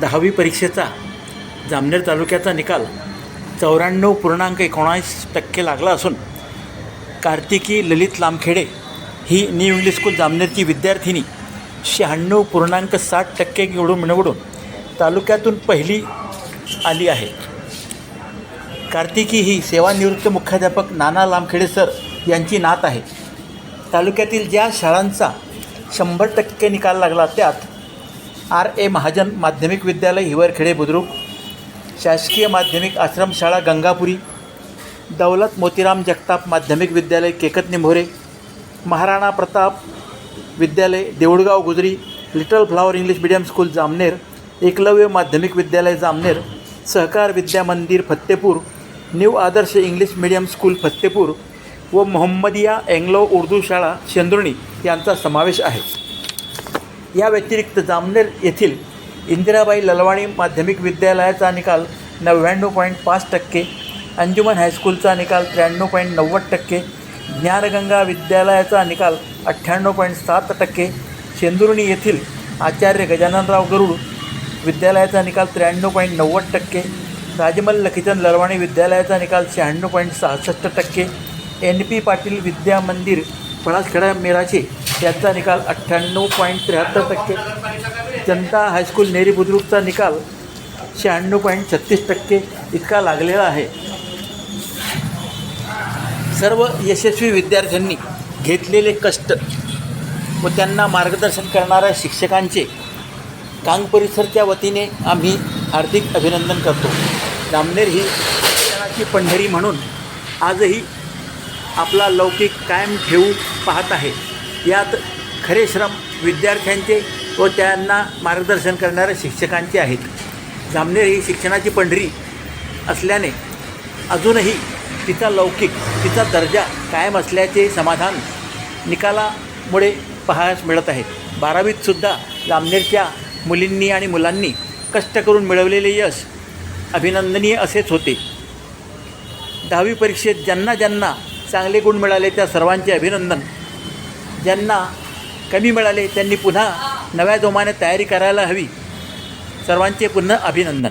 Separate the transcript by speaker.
Speaker 1: दहावी परीक्षेचा जामनेर तालुक्याचा निकाल चौऱ्याण्णव पूर्णांक एकोणास टक्के लागला असून कार्तिकी ललित लामखेडे ही न्यू इंग्लिश स्कूल जामनेरची विद्यार्थिनी शहाण्णव पूर्णांक साठ टक्के निवडून निवडून तालुक्यातून पहिली आली आहे. कार्तिकी ही सेवानिवृत्त मुख्याध्यापक नाना लामखेडे सर यांची नात आहे. तालुक्यातील ज्या शाळांचा शंभर टक्के निकाल लागला त्यात आर ए महाजन माध्यमिक विद्यालय हिवरखेडे बुद्रुक शासकीय माध्यमिक आश्रमशाळा गंगापुरी दौलत मोतीराम जगताप माध्यमिक विद्यालय Kekat Nimbhore Maharana Pratap Vidyalaya Deulgaon Gujari little flower English medium school Jamner Eklavya Madhyamik Vidyalaya Jamner Sahakar Vidya Mandir Fattepur new Adarsh English medium school Fattepur व मोहम्मदिया अँग्लो उर्दू शाळा शेंदुर्णी यांचा समावेश आहे. या व्यतिरिक्त जामनेर येथील इंदिराबाई ललवाणी माध्यमिक विद्यालयाचा निकाल नव्याण्णव पॉईंट पाच टक्के अंजुमन हायस्कूलचा निकाल त्र्याण्णव पॉईंट नव्वद टक्के ज्ञानगंगा विद्यालयाचा निकाल अठ्ठ्याण्णव पॉईंट सात टक्के शेंदुर्णी येथील आचार्य गजाननराव गरुड विद्यालयाचा निकाल त्र्याण्णव पॉईंट नव्वद टक्के राजमल्ल किचन ललवाणी विद्यालयाचा निकाल शहाण्णव पॉईंट सहासष्ट टक्के एन पी पाटील विद्या मंदिर पळासखेडा मेराचे त्यांचा निकाल अठ्ठ्याण्णव पॉईंट त्र्याहत्तर टक्के. जनता हायस्कूल नेरी बुद्रुकचा निकाल शहाण्णव पॉईंट छत्तीस टक्के इतका लागलेला आहे. सर्व यशस्वी विद्यार्थ्यांनी घेतलेले कष्ट व त्यांना मार्गदर्शन करणाऱ्या शिक्षकांचे कांग परिसरच्या वतीने आम्ही हार्दिक अभिनंदन करतो. जामनेर ही शिक्षणाची पंढरी म्हणून आजही आपला लौकिक कायम ठेवू पाहत आहे. यात खरे श्रम विद्यार्थ्यांचे व त्यांना मार्गदर्शन करणाऱ्या शिक्षकांचे आहेत. जामनेर ही शिक्षणाची पंढरी असल्याने अजूनही तिचा लौकिक तिचा दर्जा कायम असल्याचे समाधान निकालामुळे पाहायस मिळत आहे. बारावीतसुद्धा जामनेरच्या मुलींनी आणि मुलांनी कष्ट करून मिळवलेले यश अभिनंदनीय असेच होते. दहावी परीक्षेत ज्यांना ज्यांना चांगले गुण मिळाले त्या सर्वांचे अभिनंदन ज्यांना कमी मिळाले त्यांनी पुन्हा नव्या जोमाने तयारी करायला हवी. सर्वांचे पुन्हा अभिनंदन.